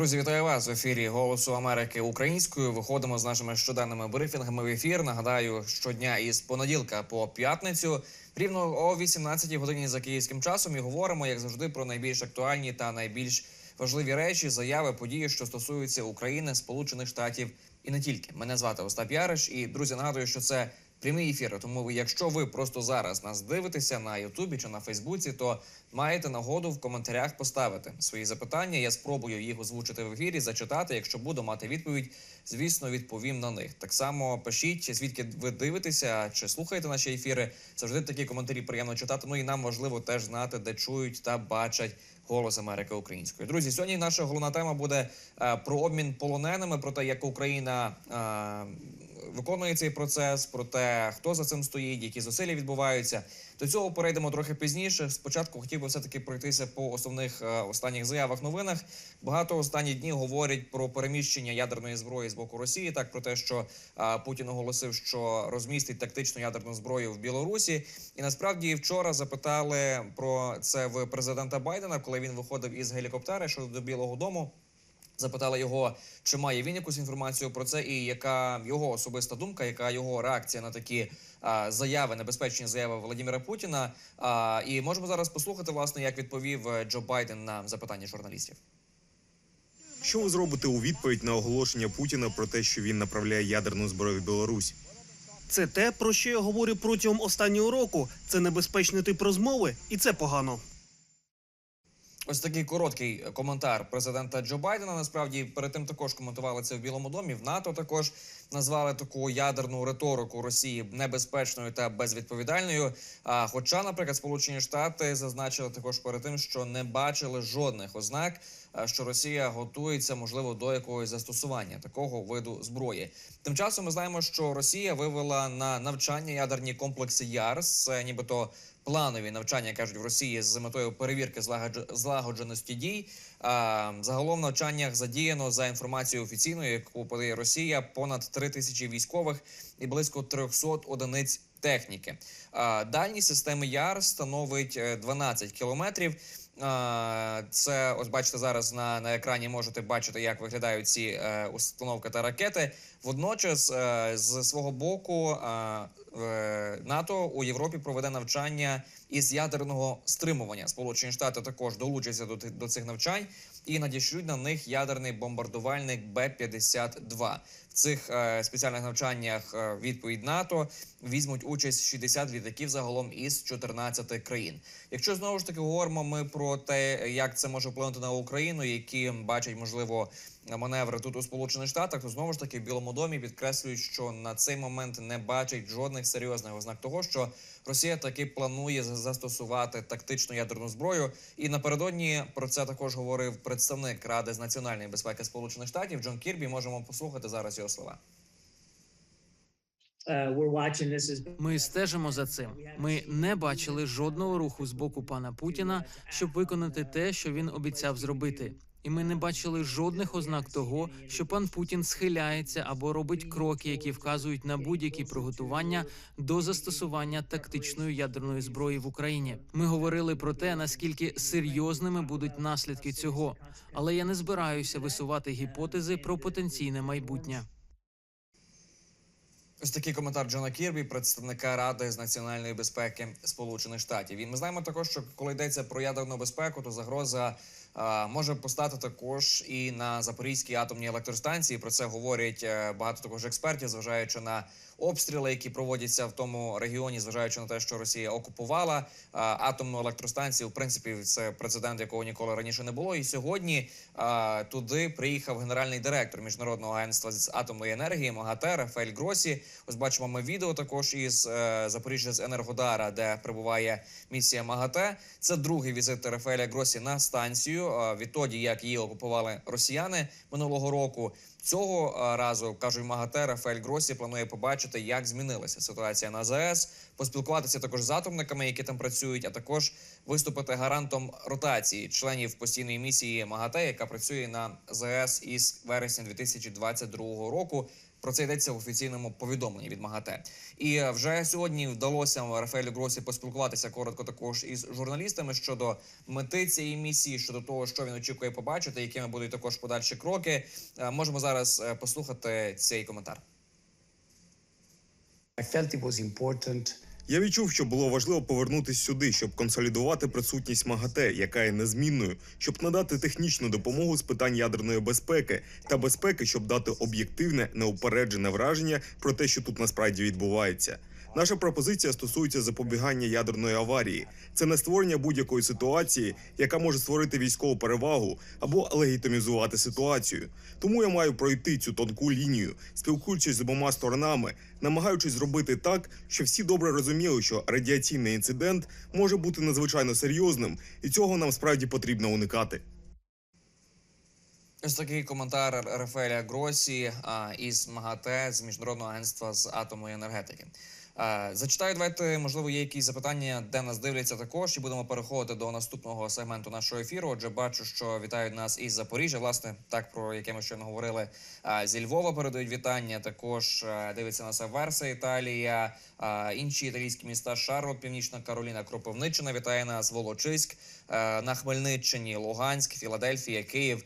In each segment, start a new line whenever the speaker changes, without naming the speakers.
Друзі, вітаю вас в ефірі Голосу Америки українською. Виходимо з нашими щоденними брифінгами в ефір. Нагадаю, щодня із понеділка по п'ятницю, рівно о 18 годині за київським часом. І говоримо, як завжди, про найбільш актуальні та найбільш важливі речі, заяви, події, що стосуються України, Сполучених Штатів і не тільки. Мене звати Остап Яриш. І друзі, нагадую, що це прямий ефір. Тому, якщо ви просто зараз нас дивитеся на Ютубі чи на Фейсбуці, то маєте нагоду в коментарях поставити свої запитання. Я спробую їх озвучити в ефірі, зачитати. Якщо буду мати відповідь, звісно, відповім на них. Так само пишіть, звідки ви дивитеся чи слухаєте наші ефіри. Завжди такі коментарі приємно читати. Ну і нам важливо теж знати, де чують та бачать. Голос Америки українською. Друзі, сьогодні наша головна тема буде е, про обмін полоненими, про те, як Україна е, виконує цей процес, про те, хто за цим стоїть, які зусилля відбуваються. До цього перейдемо трохи пізніше. Спочатку хотів би все таки пройтися по основних е, останніх заявах новинах. Багато останні дні говорять про переміщення ядерної зброї з боку Росії. Так про те, що е, Путін оголосив, що розмістить тактичну ядерну зброю в Білорусі. І насправді вчора запитали про це в президента Байдена, коли він виходив із гелікоптера щодо до Білого Дому. Запитали його, чи має він якусь інформацію про це, і яка його особиста думка, яка його реакція на такі а, заяви, небезпечні заяви Владимира Путіна. А, і можемо зараз послухати, власне, як відповів е, Джо Байден на запитання журналістів.
Що ви зробите у відповідь на оголошення Путіна про те, що він направляє ядерну зброю в Білорусь?
Це те, про що я говорю протягом останнього року. Це небезпечний тип розмови, і це погано.
Ось такий короткий коментар президента Джо Байдена. Насправді перед тим також коментували це в Білому домі. В НАТО також назвали таку ядерну риторику Росії небезпечною та безвідповідальною. А хоча, наприклад, Сполучені Штати зазначили також перед тим, що не бачили жодних ознак, що Росія готується можливо до якогось застосування такого виду зброї. Тим часом ми знаємо, що Росія вивела на навчання ядерні комплекси ЯРС, нібито планові навчання кажуть в Росії з метою перевірки злагодж- злагодженості дій. Загалом в навчаннях задіяно за інформацією офіційною, яку подає Росія, понад 3 тисячі військових і близько 300 одиниць техніки. Дальність системи ЯР становить е, 12 кілометрів. Це ось бачите зараз на, на екрані. Можете бачити, як виглядають ці е, установки та ракети. Водночас, е, з свого боку, е, е, НАТО у Європі проведе навчання із ядерного стримування. Сполучені Штати також долучаться до, до цих навчань і надішлють на них ядерний бомбардувальник Б-52. В цих е, спеціальних навчаннях е, відповідь НАТО візьмуть участь 60 літаків загалом із 14 країн. Якщо знову ж таки говоримо ми про те, як це може вплинути на Україну, які бачать можливо маневри тут у Сполучених Штатах, то знову ж таки в Білому домі підкреслюють, що на цей момент не бачать жодних серйозних ознак того, що Росія таки планує застосувати тактичну ядерну зброю. І напередодні про це також говорив представник Ради з національної безпеки Сполучених Штатів Джон Кірбі. Можемо послухати зараз його слова.
We're watching this as
Ми стежимо за цим. Ми не бачили жодного руху з боку пана Путіна, щоб виконати те, що він обіцяв зробити. І ми не бачили жодних ознак того, що пан Путін схиляється або робить кроки, які вказують на будь-які приготування до застосування тактичної ядерної зброї в Україні. Ми говорили про те, наскільки серйозними будуть наслідки цього, але я не збираюся висувати гіпотези про потенційне майбутнє.
Ось такий коментар Джона Кірбі, представника Ради з національної безпеки Сполучених Штатів. І ми знаємо також, що коли йдеться про ядерну безпеку, то загроза може постати також і на Запорізькій атомній електростанції. Про це говорять е, багато також експертів, зважаючи на обстріли, які проводяться в тому регіоні, зважаючи на те, що Росія окупувала а, атомну електростанцію. В принципі, це прецедент, якого ніколи раніше не було. І сьогодні а, туди приїхав генеральний директор міжнародного агентства з атомної енергії МАГАТЕ Рафаель Гросі. Ось бачимо ми відео також із е, Запоріжжя з Енергодара, де прибуває місія МАГАТЕ. Це другий візит Рафаеля Гросі на станцію. Відтоді як її окупували росіяни минулого року. Цього разу кажуть МАГАТЕ Рафаель Гросі планує побачити, як змінилася ситуація на ЗАЕС, поспілкуватися також з атомниками, які там працюють, а також виступити гарантом ротації членів постійної місії МАГАТЕ, яка працює на ЗАЕС із вересня 2022 року. Про це йдеться в офіційному повідомленні від МАГАТЕ. І е, вже сьогодні вдалося Рафаелю Гросі поспілкуватися коротко також із журналістами щодо мети цієї місії, щодо того, що він очікує побачити, якими будуть також подальші кроки. Е, Можемо зараз е, послухати цей коментар.
I felt it was important
Я відчув, що було важливо повернутися сюди, щоб консолідувати присутність МАГАТЕ, яка є незмінною, щоб надати технічну допомогу з питань ядерної безпеки та безпеки, щоб дати об'єктивне, неупереджене враження про те, що тут насправді відбувається. Наша пропозиція стосується запобігання ядерної аварії. Це не створення будь-якої ситуації, яка може створити військову перевагу або легітимізувати ситуацію. Тому я маю пройти цю тонку лінію, спілкуючись з обома сторонами, намагаючись зробити так, що всі добре розуміли, що радіаційний інцидент може бути надзвичайно серйозним, і цього нам справді потрібно уникати.
Ось такий коментар Рафаеля Гросі із МАГАТЕ з міжнародного агентства з атомної енергетики. А, Зачитаю, давайте, можливо, є якісь запитання, де нас дивляться також, і будемо переходити до наступного сегменту нашого ефіру. Отже, бачу, що вітають нас із Запоріжжя. Власне, так про яке ми щойно говорили. А, Зі Львова передають вітання. Також дивиться нас Аверса, Італія, інші італійські міста Шарлот, Північна Кароліна, Кропивниччина. Вітає нас Волочиськ на Хмельниччині, Луганськ, Філадельфія, Київ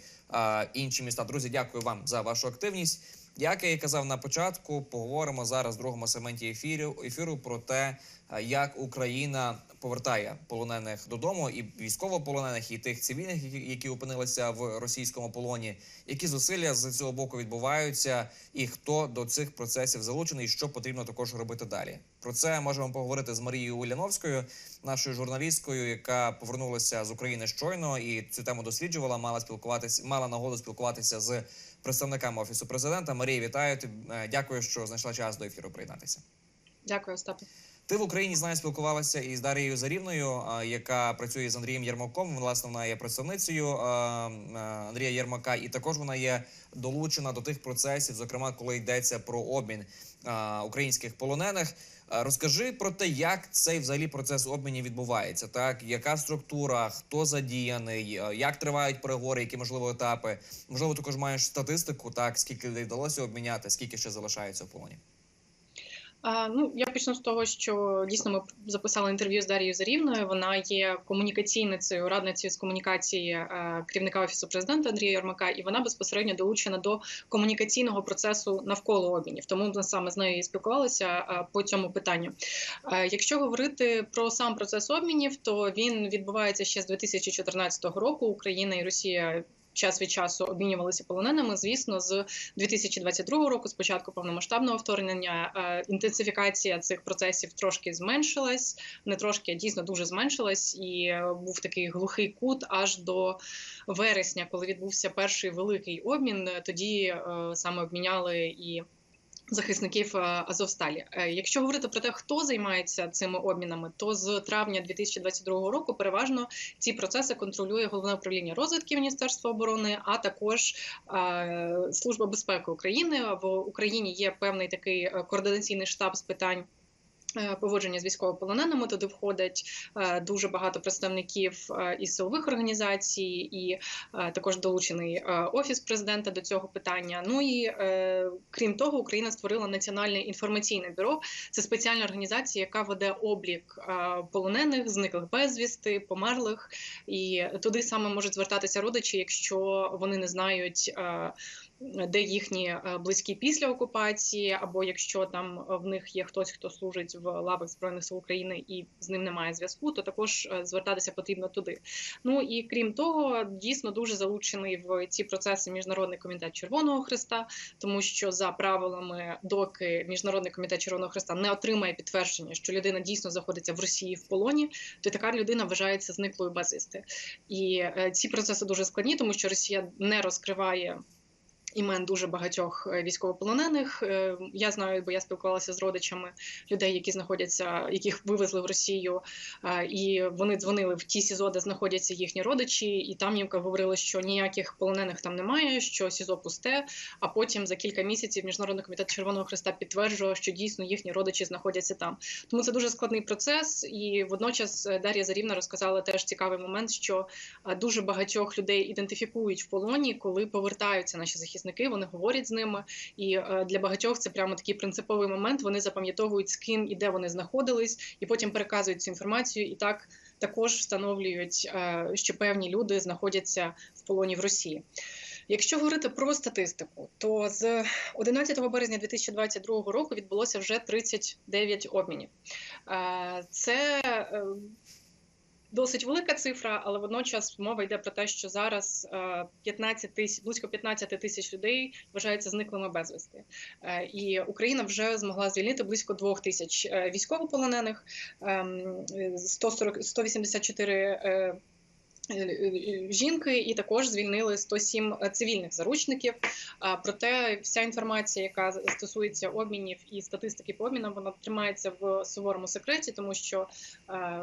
інші міста. Друзі, дякую вам за вашу активність. Як я і казав на початку, поговоримо зараз в другому сегменті ефіру ефіру про те, як Україна повертає полонених додому, і військовополонених, і тих цивільних, які, які опинилися в російському полоні. Які зусилля з цього боку відбуваються, і хто до цих процесів залучений, і що потрібно також робити далі? Про це можемо поговорити з Марією Уляновською, нашою журналісткою, яка повернулася з України щойно і цю тему досліджувала. Мала спілкуватися, мала нагоду спілкуватися з представниками офісу президента. Марія, вітаю е, Дякую, що знайшла час до ефіру приєднатися.
Дякую, Остапе.
Ти в Україні знаю, спілкувалася із Дарією Зарівною, яка працює з Андрієм Єрмаком. Власне, вона є представницею Андрія Єрмака, і також вона є долучена до тих процесів, зокрема, коли йдеться про обмін українських полонених. Розкажи про те, як цей взагалі процес обмінів відбувається, так яка структура, хто задіяний, як тривають переговори, які можливо етапи. Можливо, також маєш статистику, так скільки вдалося обміняти, скільки ще залишається в полоні.
Ну, я почну з того, що дійсно ми записали інтерв'ю з Дарією Зарівною. Вона є комунікаційницею, радницею з комунікації е, керівника офісу президента Андрія Ярмака, і вона безпосередньо долучена до комунікаційного процесу навколо обмінів. Тому ми саме з нею і спілкувалися е, по цьому питанню. Е, якщо говорити про сам процес обмінів, то він відбувається ще з 2014 року. Україна і Росія. Час від часу обмінювалися полоненими. Звісно, з 2022 року, з початку повномасштабного вторгнення, е, інтенсифікація цих процесів трошки зменшилась, не трошки, а дійсно дуже зменшилась, і е, був такий глухий кут аж до вересня, коли відбувся перший великий обмін. Тоді е, саме обміняли і. Захисників е, Азовсталі. Е, Якщо говорити про те, хто займається цими обмінами, то з травня 2022 року переважно ці процеси контролює головне управління розвитки Міністерства оборони, а також е, Служба безпеки України. В Україні є певний такий координаційний штаб з питань. Е, Поводження з військовополоненими туди входять е, дуже багато представників е, із силових організацій, і також долучений офіс президента до цього питання. Ну і крім того, Україна створила національне інформаційне бюро. Це спеціальна організація, яка веде облік полонених, зниклих безвісти, померлих, і туди саме можуть звертатися родичі, якщо вони не знають. Е, де їхні е, близькі після окупації, або якщо там в них є хтось, хто служить в лавах збройних сил України і з ним немає зв'язку, то також е, звертатися потрібно туди. Ну і крім того, дійсно дуже залучений в ці процеси міжнародний комітет Червоного Христа, тому що за правилами, доки міжнародний комітет Червоного Христа не отримає підтвердження, що людина дійсно знаходиться в Росії в полоні, то така людина вважається зниклою безвісти. І е, ці процеси дуже складні, тому що Росія не розкриває імен дуже багатьох е, військовополонених. Е, Я знаю, бо я спілкувалася з родичами людей, які знаходяться, яких вивезли в Росію, е, і вони дзвонили в ті СІЗО, де знаходяться їхні родичі, і там їм говорили, що ніяких полонених там немає, що СІЗО пусте. А потім за кілька місяців міжнародний комітет Червоного Христа підтверджував, що дійсно їхні родичі знаходяться там. Тому це дуже складний процес. І водночас Дар'я Зарівна розказала теж цікавий момент, що дуже багатьох людей ідентифікують в полоні, коли повертаються наші захисники захисники, вони говорять з ними. І е, для багатьох це прямо такий принциповий момент. Вони запам'ятовують з ким і де вони знаходились, і потім переказують цю інформацію. І так також встановлюють, е, що певні люди знаходяться в полоні в Росії. Якщо говорити про статистику, то з 11 березня 2022 року відбулося вже 39 обмінів. Е, Це досить велика цифра, але водночас мова йде про те, що зараз е, 15 тисяч близько 15 тисяч людей вважаються зниклими безвісти. Е, І Україна вже змогла звільнити близько 2 тисяч е, військовополонених, ем, е, 140, 184 е, е, жінки, і також звільнили 107 цивільних заручників. Проте вся інформація, яка стосується обмінів і статистики по обмінам, вона тримається в суворому секреті, тому що е,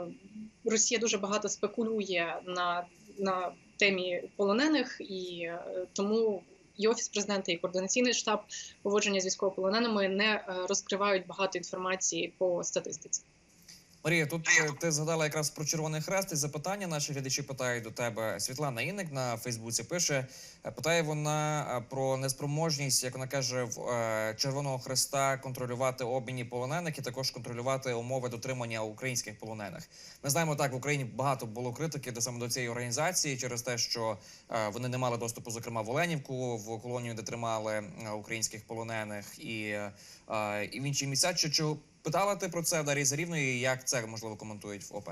Росія дуже багато спекулює на, на темі полонених, і е, тому і офіс президента, і координаційний штаб поводження з військовополоненими не е, розкривають багато інформації по статистиці.
Марія, тут е, ти згадала якраз про Червоний Хрест і запитання. Наші глядачі питають до тебе. Світлана Інник на Фейсбуці пише: е, питає вона е, про неспроможність, як вона каже, в Червоного Хреста контролювати обміні полонених і також контролювати умови дотримання українських полонених. Ми знаємо так, в Україні багато було критики до саме до цієї організації через те, що вони не мали доступу, зокрема в Оленівку, в колонію, де тримали українських полонених, і, і в інші місця. Чи питала ти про це в Дар'ї Зарівної? Як це можливо коментують в ОП?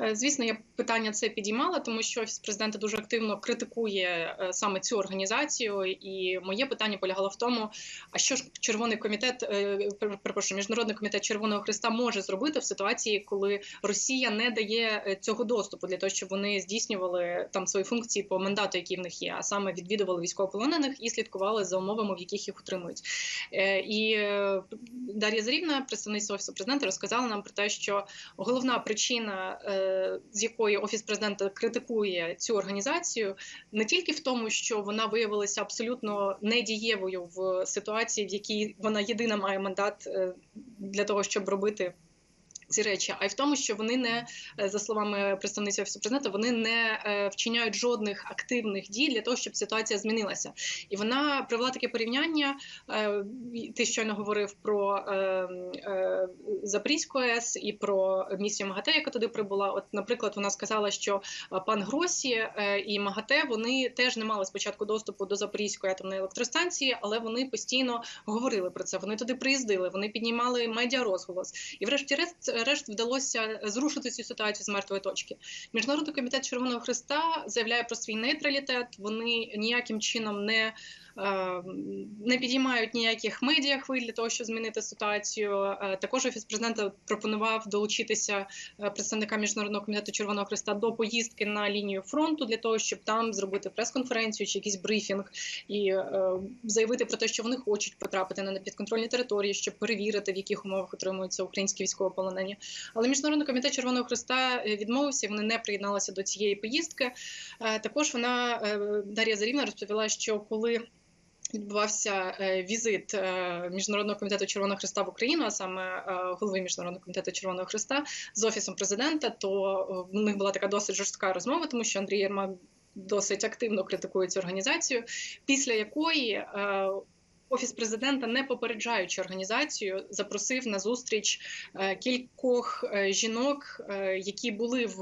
Е, Звісно, я питання це підіймала, тому що офіс президента дуже активно критикує е, саме цю організацію. І моє питання полягало в тому: а що ж червоний комітет, е, перепрошую, міжнародний комітет Червоного Христа може зробити в ситуації, коли Росія не дає цього доступу для того, щоб вони здійснювали там свої функції по мандату, який в них є, а саме відвідували військовополонених і слідкували за умовами, в яких їх утримують. І Дар'я Зарівна, представниця офісу президента, розказала нам про те, що головна причина, з якої офіс президента критикує цю організацію, не тільки в тому, що вона виявилася абсолютно недієвою в ситуації, в якій вона єдина має мандат е, для того, щоб робити. Ці речі, а й в тому, що вони не е, за словами представниці офісу президента, вони не е, вчиняють жодних активних дій для того, щоб ситуація змінилася. І вона привела таке порівняння. е, Ти щойно говорив про Запорізьку АЕС і про місію МАГАТЕ, яка туди прибула. От, наприклад, вона сказала, що пан Гросі і МАГАТЕ вони теж не мали спочатку доступу до Запорізької атомної електростанції, але вони постійно говорили про це. Вони туди приїздили, вони піднімали медіарозголос. І, врешті-решт, решт вдалося зрушити цю ситуацію з мертвої точки. Міжнародний комітет Червоного Христа заявляє про свій нейтралітет. Вони ніяким чином не е, не підіймають ніяких медіа хвиль для того, щоб змінити ситуацію. Е, Також офіс президента пропонував долучитися е, представникам міжнародного комітету Червоного Христа до поїздки на лінію фронту для того, щоб там зробити прес-конференцію чи якийсь брифінг і е, заявити про те, що вони хочуть потрапити на непідконтрольні території, щоб перевірити, в яких умовах отримуються українські військовополонені. Але міжнародний комітет Червоного Христа відмовився. Вони не приєдналися до цієї поїздки. Також вона Дар'я Зарівна розповіла, що коли Відбувався е, візит е, міжнародного комітету Червоного Христа в Україну, а саме е, голови міжнародного комітету Червоного Христа з офісом президента. То в них була така досить жорстка розмова, тому що Андрій Єрмак досить активно критикує цю організацію, після якої офіс президента, не попереджаючи організацію, запросив на зустріч е, кількох е, жінок, е, які були в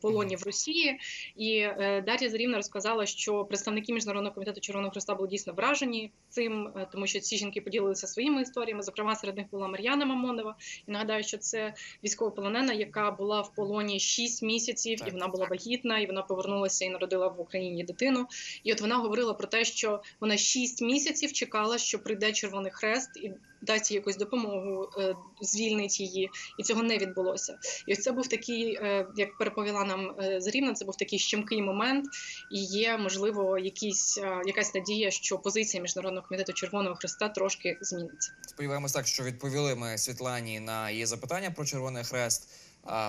полоні в Росії. І Дар'я Зарівна розказала, що представники міжнародного комітету Червоного Христа були дійсно вражені цим, тому що ці жінки поділилися своїми історіями. Зокрема, серед них була Мар'яна Мамонова. І нагадаю, що це військовополонена, яка була в полоні 6 місяців, і вона була вагітна, і вона повернулася і народила в Україні дитину. І от вона говорила про те, що вона 6 місяців чекала, що прийде Червоний Хрест і дасть їй якусь допомогу, е, звільнить її, і цього не відбулося. І це був такий, е, як переповіла нам е, Зарівна, це був такий щемкий момент, і є можливо якісь якась надія, що позиція міжнародного комітету Червоного Хреста трошки зміниться.
Сподіваємось так, що відповіли ми Світлані на її запитання про Червоний Хрест.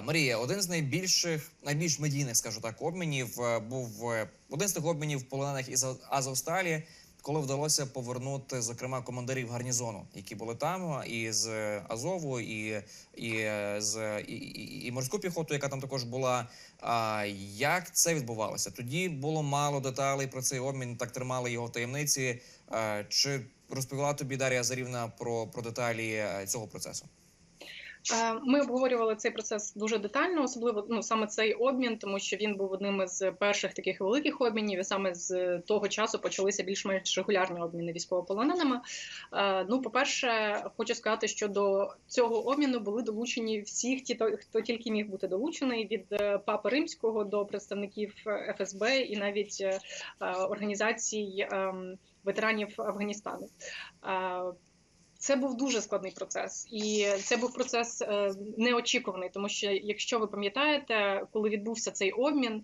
Марія, один з найбільших, найбільш медійних, скажу так, обмінів був один з тих обмінів полонених із Азовсталі, коли вдалося повернути, зокрема, командирів гарнізону, які були там, і з Азову, і, і з і, і, і морську піхоту, яка там також була. А як це відбувалося? Тоді було мало деталей про цей обмін, так тримали його в таємниці. Чи розповіла тобі Дар'я Зарівна про, про деталі е, цього процесу?
Е, Ми обговорювали цей процес дуже детально, особливо ну саме цей обмін, тому що він був одним із перших таких великих обмінів, і саме з того часу почалися більш-менш регулярні обміни військовополоненими. Е, Ну, по-перше, хочу сказати, що до цього обміну були долучені всі, ті, хто тільки міг бути долучений від е, папи римського до представників ФСБ і навіть організацій ем, ветеранів Афганістану. Е, це був дуже складний процес, і це був процес е, неочікуваний, тому що якщо ви пам'ятаєте, коли відбувся цей обмін.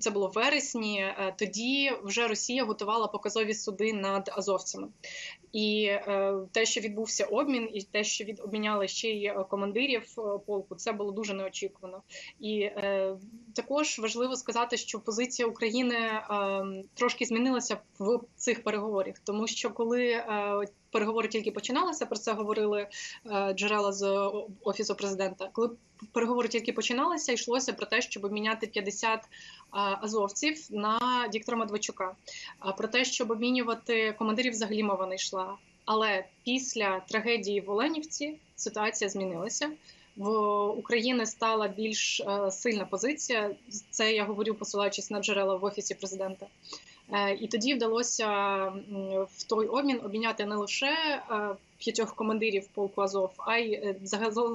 Це було в вересні. е, Тоді вже Росія готувала показові суди над азовцями, і е, те, що відбувся обмін, і те, що від обміняли ще й е, командирів полку, це було дуже неочікувано. І також важливо сказати, що позиція України трошки змінилася в цих переговорах, тому що коли переговори тільки починалися, про це говорили джерела з офісу президента. Коли переговори тільки починалися, йшлося про те, щоб обміняти 50 е, азовців на Віктора Медведчука. Про те, щоб обмінювати командирів, взагалі мова не йшла. Але після трагедії в Оленівці ситуація змінилася. В України стала більш е, сильна позиція. Це я говорю, посилаючись на джерела в офісі президента. Е, І тоді вдалося в той обмін обміняти не лише е, п'ятьох командирів полку Азов, а й е,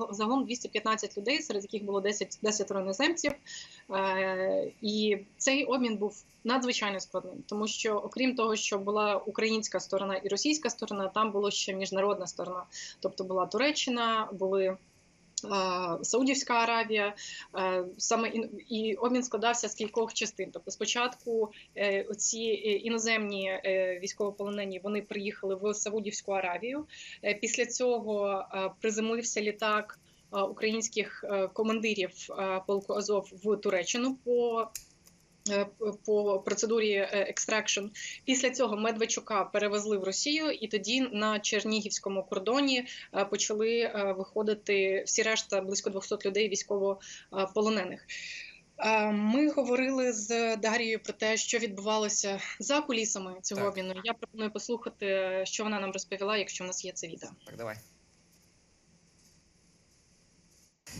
загалом 215 людей, серед яких було 10, 10 іноземців. Е, І цей обмін був надзвичайно складним, тому що, окрім того, що була українська сторона і російська сторона, там була ще міжнародна сторона, тобто була Туреччина, були. Е, Саудівська Аравія е, саме і обмін складався з кількох частин. Тобто, спочатку ці е, іноземні е, військовополонені вони приїхали в Саудівську Аравію. Е, Після цього е, приземлився літак е, українських е, командирів е, полку Азов в Туреччину по. Е, По процедурі екстракшн після цього Медведчука перевезли в Росію, і тоді на Чернігівському кордоні е, почали е, виходити всі решта близько 200 людей військовополонених. Е, Ми говорили з Дарією про те, що відбувалося за кулісами цього обміну. Я пропоную послухати, що вона нам розповіла, якщо в нас є це відео.
Так, давай.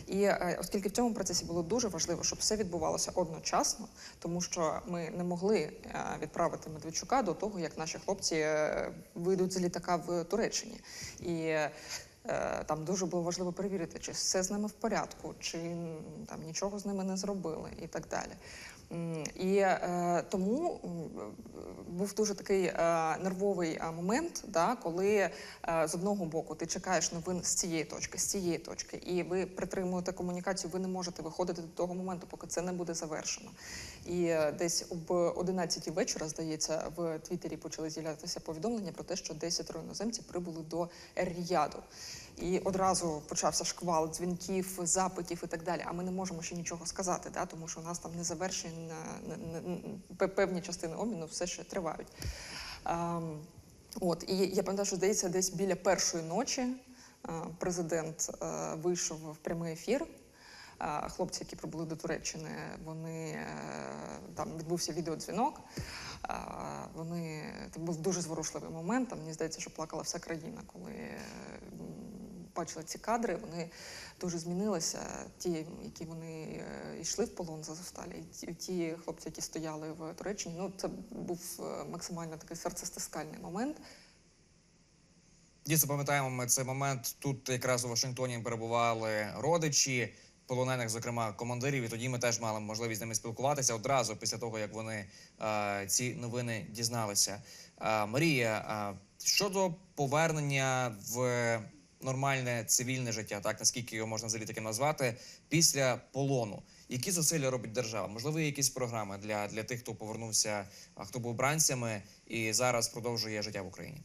І е, оскільки в цьому процесі було дуже важливо, щоб все відбувалося одночасно, тому що ми не могли е, відправити Медведчука до того, як наші хлопці е, вийдуть з літака в Туреччині. І там дуже було важливо перевірити, чи все з ними в порядку, чи там нічого з ними не зробили, і так далі. І е, тому був дуже такий е, нервовий е, момент, да, коли з одного боку ти чекаєш новин з цієї точки, з цієї точки, і ви притримуєте комунікацію, ви не можете виходити до того моменту, поки це не буде завершено. І десь об 11 вечора, здається, в Твіттері почали з'являтися повідомлення про те, що 10 іноземців прибули до Ер-Ріяду. І одразу почався шквал дзвінків, запитів і так далі. А ми не можемо ще нічого сказати, да, тому що у нас там не завершені певні частини обміну все ще тривають. Ем, От і я пам'ятаю, що здається, десь біля першої ночі е, президент е, вийшов в прямий ефір. Е, Хлопці, які прибули до Туреччини, вони там відбувся відеодзвінок. Вони це був дуже зворушливий момент. Там мені здається, що плакала вся країна, коли м, бачили ці кадри. Вони дуже змінилися. Ті, які вони е, йшли в полон за Зосталі, і ті, ті хлопці, які стояли в Туреччині. Ну це був е, максимально такий серцестискальний момент.
Дійсно, пам'ятаємо ми цей момент. Тут якраз у Вашингтоні перебували родичі полонених, зокрема командирів. І тоді ми теж мали можливість з ними спілкуватися одразу після того, як вони е, ці новини дізналися. Е, Марія, е, щодо повернення в нормальне цивільне життя, так наскільки його можна взагалі таким назвати, після полону. Які зусилля робить держава? Можливо, є якісь програми для, для тих, хто повернувся, а хто був бранцями і зараз продовжує життя в Україні.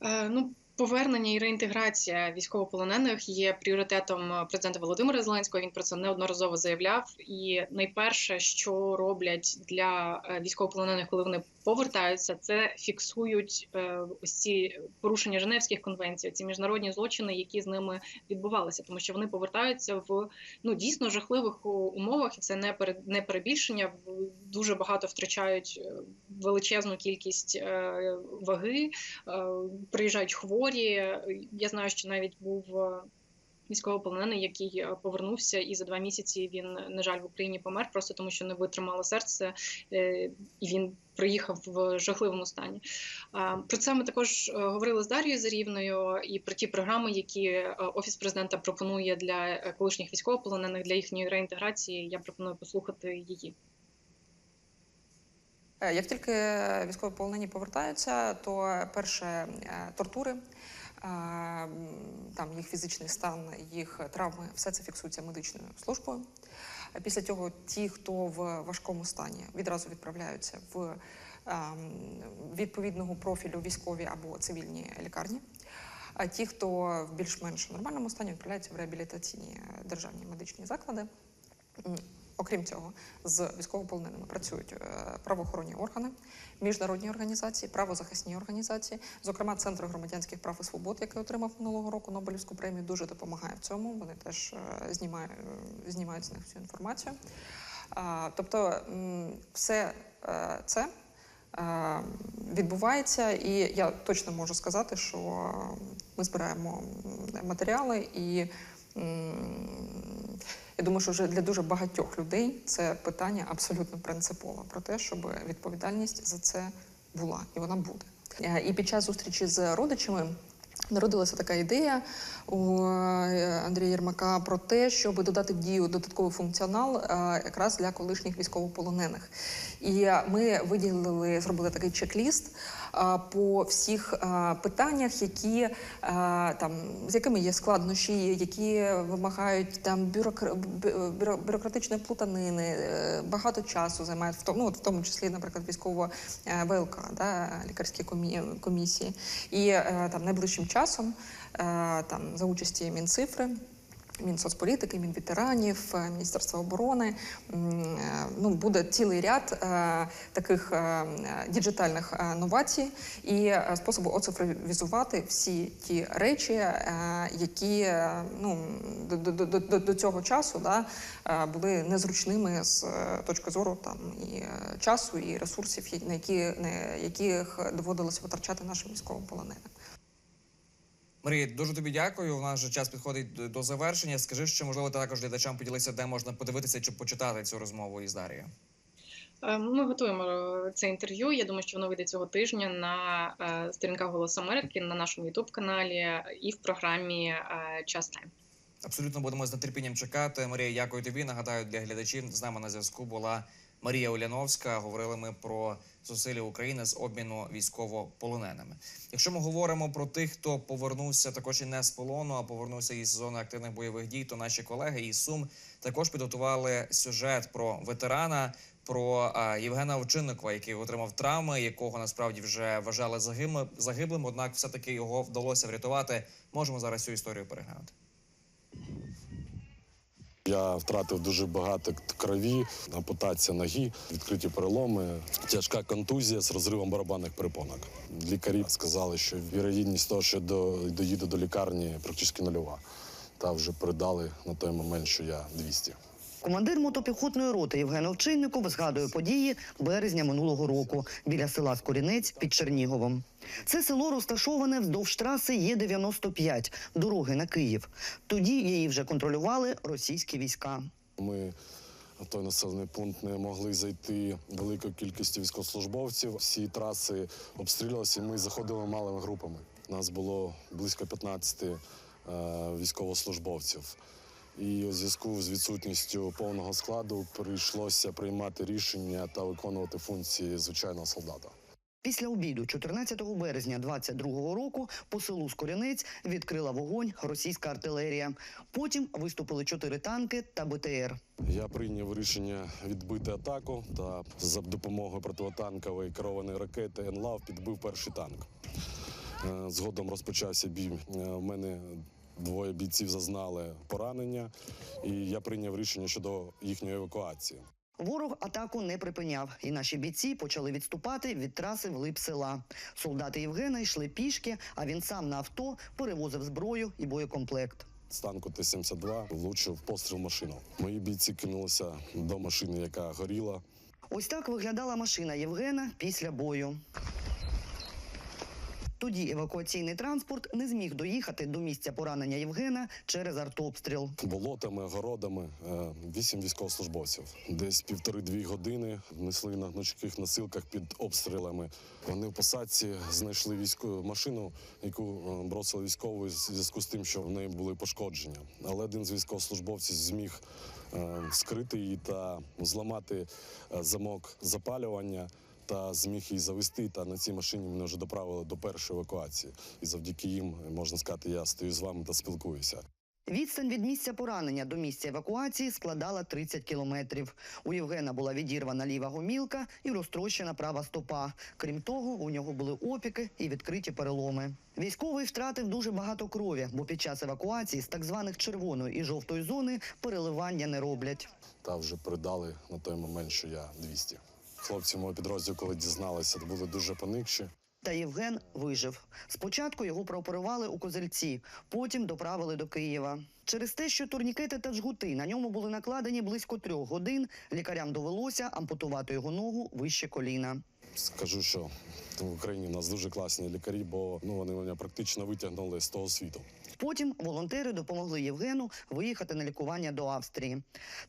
Е, Ну, Повернення і реінтеграція військовополонених є пріоритетом е, президента Володимира Зеленського. Він про це неодноразово заявляв. І найперше, що роблять для е, військовополонених, коли вони повертаються, це фіксують е, ось ці порушення Женевських конвенцій, ці міжнародні злочини, які з ними відбувалися, тому що вони повертаються в ну дійсно жахливих умовах, і це не не перебільшення. Дуже багато втрачають величезну кількість ваги, приїжджають хворі. Я знаю, що навіть був е, військовополонений, який е, повернувся, і за два місяці він, на жаль, в Україні помер, просто тому що не витримало серце, е, і він приїхав в жахливому стані. Про це ми також говорили з Дар'єю Зарівною і про ті програми, які офіс президента пропонує для колишніх військовополонених для їхньої реінтеграції. Я пропоную послухати її.
Е, Як тільки військовополонені повертаються, то перше е, тортури, е, там їх фізичний стан, їх травми, все це фіксується медичною службою. Після цього ті, хто в важкому стані, відразу відправляються в ем, відповідного профілю військові або цивільні лікарні. А ті, хто в більш-менш нормальному стані, відправляються в реабілітаційні державні медичні заклади. Окрім цього, з військовополоненими працюють е, правоохоронні органи, міжнародні організації, правозахисні організації, зокрема Центр громадянських прав і свобод, який отримав минулого року Нобелівську премію, дуже допомагає в цьому. Вони теж е, знімають, е, знімають з них всю інформацію. Тобто, все це відбувається, і я точно можу сказати, що ми збираємо матеріали і. Я думаю, що вже для дуже багатьох людей це питання абсолютно принципове про те, щоб відповідальність за це була і вона буде. І під час зустрічі з родичами народилася така ідея у е, Андрія Єрмака про те, щоб додати в дію додатковий функціонал е, якраз для колишніх військовополонених. І ми виділили, зробили такий чек-ліст по всіх питаннях, які там з якими є складнощі, які вимагають там бюрокра... бю- бюро- бюрократичної плутанини, е, багато часу займають в тому, ну, в тому числі, наприклад, військово е, ВЛК, да, лікарські комі- комісії. І е, там найближчим часом там за участі Мінцифри. Мінсоцполітики, Мінветеранів, е, Міністерства оборони е, ну буде цілий ряд е, таких діджитальних новацій і способу оцифровізувати всі ті речі, які ну до, до, до, до, цього часу да, були незручними з точки зору там і часу, і ресурсів, на які на яких доводилося витрачати нашим військовополоненим.
Марія, дуже тобі дякую. У нас вже час підходить до- завершення. Скажи, що можливо ти також глядачам поділися, де можна подивитися чи почитати цю розмову із Дарією.
Е, Ми готуємо е, це інтерв'ю. Я думаю, що воно вийде цього тижня на е, сторінках Голос Америки, на нашому Ютуб каналі і в програмі Час Тайм.
Абсолютно будемо з нетерпінням чекати. Марія, дякую тобі. Нагадаю для глядачів. З нами на зв'язку була Марія Уляновська. Говорили ми про зусилля України з обміну військовополоненими. Якщо ми говоримо про тих, хто повернувся також і не з полону, а повернувся із зони активних бойових дій, то наші колеги із Сум також підготували сюжет про ветерана. Про Євгена Овчинникова, який отримав травми, якого насправді вже вважали загиблим, загиблим однак все таки його вдалося врятувати. Можемо зараз цю історію переглянути.
Я втратив дуже багато крові, ампутація ноги, відкриті переломи, тяжка контузія з розривом барабанних перепонок. Лікарі сказали, що вірогідність того, що доїду до лікарні, практично нульова. Та вже передали на той момент, що я 200.
Командир мотопіхотної роти Євген Овчинников згадує події березня минулого року біля села Скорінець під Черніговом. Це село розташоване вздовж траси Є-95, дороги на Київ. Тоді її вже контролювали російські війська.
Ми в той населений пункт не могли зайти великою кількістю військовослужбовців. Всі траси обстрілювалися, і ми заходили малими групами. Нас було близько 15 е, військовослужбовців. І у зв'язку з відсутністю повного складу прийшлося приймати рішення та виконувати функції звичайного солдата.
Після обіду, 14 березня 22-го року, по селу Скорінець відкрила вогонь російська артилерія. Потім виступили чотири танки та БТР.
Я прийняв рішення відбити атаку та за допомогою противотанкової керованої ракети НЛАВ підбив перший танк. Е, Згодом розпочався бій. Е, У мене двоє бійців зазнали поранення, і я прийняв рішення щодо їхньої евакуації.
Ворог атаку не припиняв, і наші бійці почали відступати від траси вглиб села. Солдати Євгена йшли пішки, а він сам на авто перевозив зброю і боєкомплект.
З танку Т-72 влучив постріл машину. Мої бійці кинулися до машини, яка горіла.
Ось так виглядала машина Євгена після бою. Тоді евакуаційний транспорт не зміг доїхати до місця поранення Євгена через артобстріл.
болотами, городами. е, Вісім військовослужбовців. Десь півтори-дві години несли на гнучких носилках під обстрілами. Вони в посадці знайшли військову машину, яку е, бросили військові в зв'язку з тим, що в неї були пошкодження. Але один з військовослужбовців зміг е, скрити її та зламати замок запалювання. Та зміг її завести. Та на цій машині мене вже доправили до першої евакуації. І завдяки їм можна сказати, я стою з вами та спілкуюся.
Відстань від місця поранення до місця евакуації складала 30 кілометрів. У Євгена була відірвана ліва гомілка і розтрощена права стопа. Крім того, у нього були опіки і відкриті переломи. Військовий втратив дуже багато крові, бо під час евакуації з так званих червоної і жовтої зони переливання не роблять.
та вже передали на той момент, що я 200. Хлопці мого підрозділу, коли дізналися, були дуже поникші.
Та Євген вижив. Спочатку його прооперували у Козельці, потім доправили до Києва. Через те, що турнікети та жгути на ньому були накладені близько трьох годин, лікарям довелося ампутувати його ногу вище коліна.
Скажу, що в Україні у нас дуже класні лікарі, бо ну вони мене практично витягнули з того світу.
Потім волонтери допомогли Євгену виїхати на лікування до Австрії.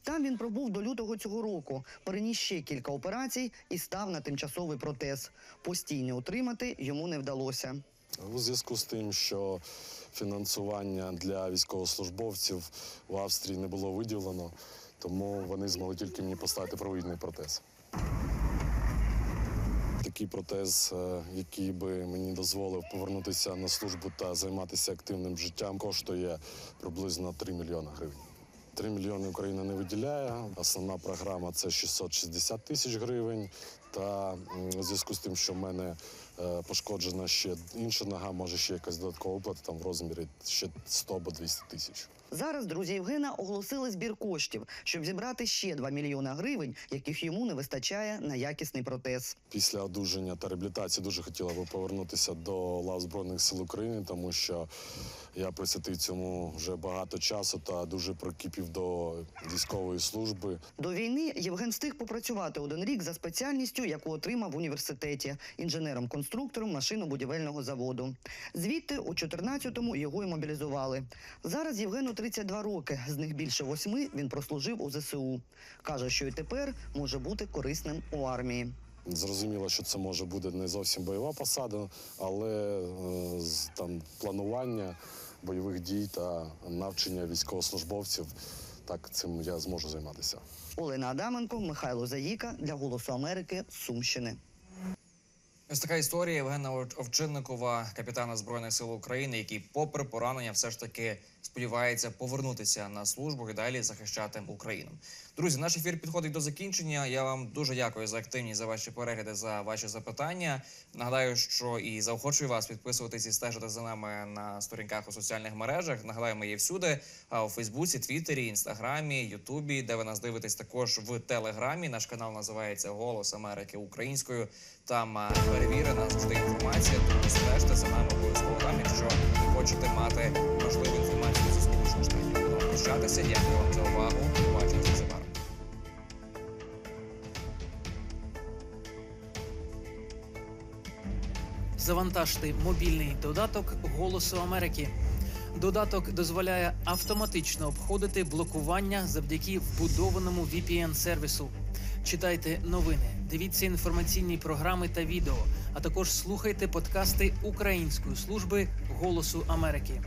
Там він пробув до лютого цього року, переніс ще кілька операцій і став на тимчасовий протез. Постійно утримати йому не вдалося.
У зв'язку з тим, що фінансування для військовослужбовців в Австрії не було виділено, тому вони змогли тільки мені поставити провідний протез. Такий протез, е, який би мені дозволив повернутися на службу та займатися активним життям, коштує приблизно 3 мільйони гривень. 3 мільйони Україна не виділяє. Основна програма це 660 тисяч гривень. Та в зв'язку з тим, що в мене пошкоджена ще інша нога, може ще якась додаткова оплата там в розмірі ще 100 або 200 тисяч.
Зараз друзі Євгена оголосили збір коштів, щоб зібрати ще 2 мільйони гривень, яких йому не вистачає на якісний протез.
Після одужання та реабілітації дуже хотіла би повернутися до лав Збройних сил України, тому що я присвятив цьому вже багато часу та дуже прикипів до військової служби.
До війни Євген встиг попрацювати один рік за спеціальністю, яку отримав в університеті інженером-конструктором машинобудівельного заводу. Звідти у 14-му його й мобілізували. Зараз Євгену 32 роки. З них більше восьми він прослужив у ЗСУ. каже, що і тепер може бути корисним у армії.
Зрозуміло, що це може бути не зовсім бойова посада, але е, там планування бойових дій та навчання військовослужбовців. Так цим я зможу займатися.
Олена Адаменко, Михайло Заїка для Голосу Америки Сумщини.
Ось така історія Євгена Ов- Овчинникова, капітана збройних сил України, який, попри поранення, все ж таки сподівається повернутися на службу і далі захищати Україну. Друзі, наш ефір підходить до закінчення. Я вам дуже дякую за активність, за ваші перегляди, за ваші запитання. Нагадаю, що і заохочую вас підписуватись і стежити за нами на сторінках у соціальних мережах. Нагадаю, ми є всюди. А у Фейсбуці, Твіттері, Інстаграмі, Ютубі, де ви нас дивитесь також в Телеграмі. Наш канал називається Голос Америки українською. Там перевірена завжди інформація. Тому стежте за нами обов'язково там, якщо хочете мати важливу інформацію зі сполучених штатів. Будемо прощатися. Дякую вам за увагу. Побачимося незабаром.
Завантажте мобільний додаток Голосу Америки. Додаток дозволяє автоматично обходити блокування завдяки вбудованому VPN-сервісу. Читайте новини, дивіться інформаційні програми та відео, а також слухайте подкасти Української служби Голосу Америки.